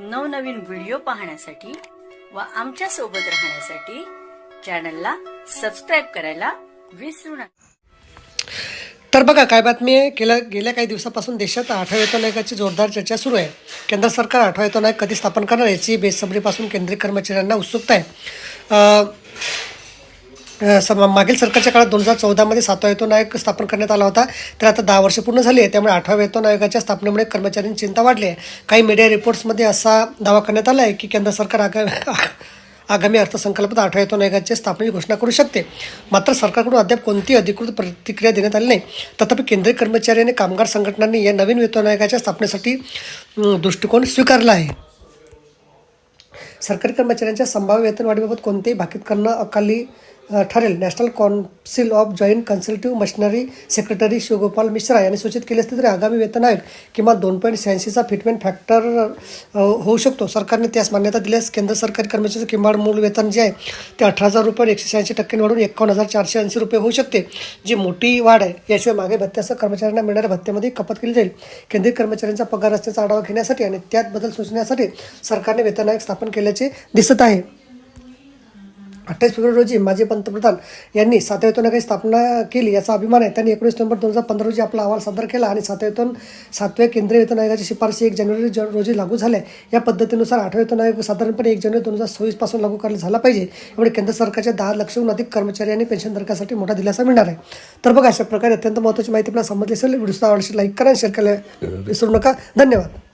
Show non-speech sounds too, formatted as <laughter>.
नवनवीन व्हिडिओ पाहण्यासाठी व आमच्यासोबत राहण्यासाठी चॅनलला सबस्क्राईब करायला विसरू नका. तर बघा काय बातमी आहे? गेल्या गेल्या काही दिवसापासून देशात आठव्या वेतन आयोगाची जोरदार चर्चा सुरू आहे. केंद्र सरकार आठवा वेतन आयोग कधी स्थापन करणार याची बेसबरीपासून केंद्रीय कर्मचाऱ्यांना उत्सुकता आहे. अं, मागील सरकारच्या काळात दोन हजार चौदामध्ये सातवा वेतन आयोग स्थापन करण्यात आला होता. तर आता दहा वर्ष पूर्ण झाली आहे. त्यामुळे आठव्या वेतन आयोगाच्या स्थापनेमुळे कर्मचाऱ्यांची चिंता वाढली आहे. काही मीडिया रिपोर्ट्समध्ये असा दावा करण्यात आला आहे की केंद्र सरकार आगामी <laughs> आगामी अर्थसंकल्पात आठव्या वेतन आयोगाच्या स्थापनेची घोषणा करू शकते. मात्र सरकारकडून अद्याप कोणतीही अधिकृत प्रतिक्रिया देण्यात आली नाही. तथापि केंद्रीय कर्मचारी आणि कामगार संघटनांनी या नवीन वेतन आयोगाच्या स्थापनेसाठी दृष्टिकोन स्वीकारला आहे. सरकारी कर्मचाऱ्यांच्या संभाव्य वेतनवाढीबाबत कोणतेही भाकीत करणं अकाली ठरेल. National council of joint consultative machinery secretary Shivgopal Mishra यांनी सूचित केले असते तरी आगामी वेतन आयोग किमान दोन पॉईंट शहाऐंशीचा फिटमेंट फॅक्टर होऊ शकतो. सरकारने त्यास मान्यता दिल्यास केंद्र सरकारी कर्मचाऱ्याचं किमान मूळ वेतन जे आहे ते अठरा हजार रुपये एकशे शहाऐंशी टक्क्यांनी वाढून एकावन्न हजार चारशे ऐंशी रुपये होऊ शकते. जी मोठी वाढ आहे याशिवाय मागे भत्त्यासह कर्मचाऱ्यांना मिळणाऱ्या भत्त्यामध्ये कपात केली जाईल. केंद्रीय कर्मचाऱ्यांचा पगार रस्त्याचा आढावा घेण्यासाठी आणि त्यात बदल सुचण्यासाठी सरकारने वेतन आयोग स्थापन केल्याचे दिसत आहे. अठ्ठावीस फेब्रुवारी रोजी माजी पंतप्रधान यांनी सातव्या वेतन स्थापना केली याचा अभिमान आहे. त्यांनी एकोणीस नोव्हेंबर दोन हजार पंधरा रोजी आपला अहवाल सादर केला आणि सातव्या सातव्या केंद्रीय वेतन आयोगाची शिफारसी एक जानेवारी रोजी लागू झाल्या. या पद्धतीनुसार आठव्या वेतन आयोग साधारणपणे एक जानेवारी दोन हजार सव्वीसपासून लागू करण्यात झाला पाहिजे. यामुळे केंद्र सरकारच्या दहा लक्षहून अधिक कर्मचारी आणि पेन्शनधारकासाठी मोठा दिलासा मिळणार आहे. तर बघा अशा प्रकारे अत्यंत महत्त्वाची माहिती आपल्याला समजली असेल व्हिडिओ आवडशी लाईक करा शेअर करायला विसरू नका. धन्यवाद.